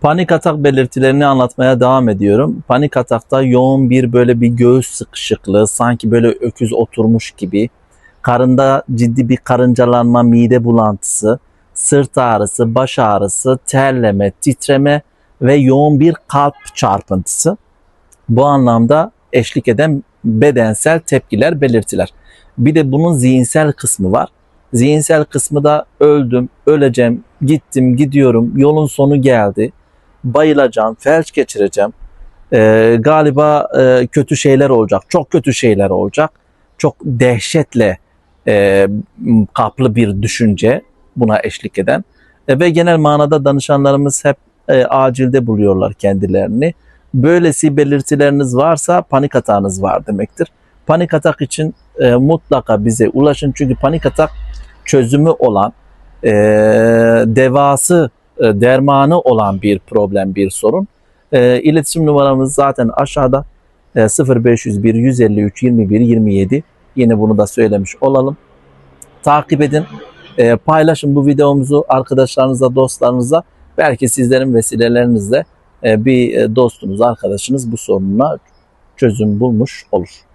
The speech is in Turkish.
Panik atak belirtilerini anlatmaya devam ediyorum. Panik atakta yoğun bir böyle bir göğüs sıkışıklığı, sanki böyle öküz oturmuş gibi, karında ciddi bir karıncalanma, mide bulantısı, sırt ağrısı, baş ağrısı, terleme, titreme ve yoğun bir kalp çarpıntısı. Bu anlamda eşlik eden bedensel tepkiler, belirtiler. Bir de bunun zihinsel kısmı var. Zihinsel kısmı da öldüm, öleceğim, gittim, gidiyorum, yolun sonu geldi, bayılacağım, felç geçireceğim. Ee, galiba e, kötü şeyler olacak, çok kötü şeyler olacak. Çok dehşetle e, kaplı bir düşünce buna eşlik eden. E, ve genel manada danışanlarımız hep e, acilde buluyorlar kendilerini. Böylesi belirtileriniz varsa panik atağınız var demektir. Panik atak için e, mutlaka bize ulaşın çünkü panik atak çözümü olan, e, devası, e, dermanı olan bir problem, bir sorun. E, iletişim numaramız zaten aşağıda e, 0501 153 21 27. Yine bunu da söylemiş olalım. Takip edin, e, paylaşın bu videomuzu arkadaşlarınıza, dostlarınıza. Belki sizlerin vesilelerinizle e, bir e, dostunuz, arkadaşınız bu sorununa çözüm bulmuş olur.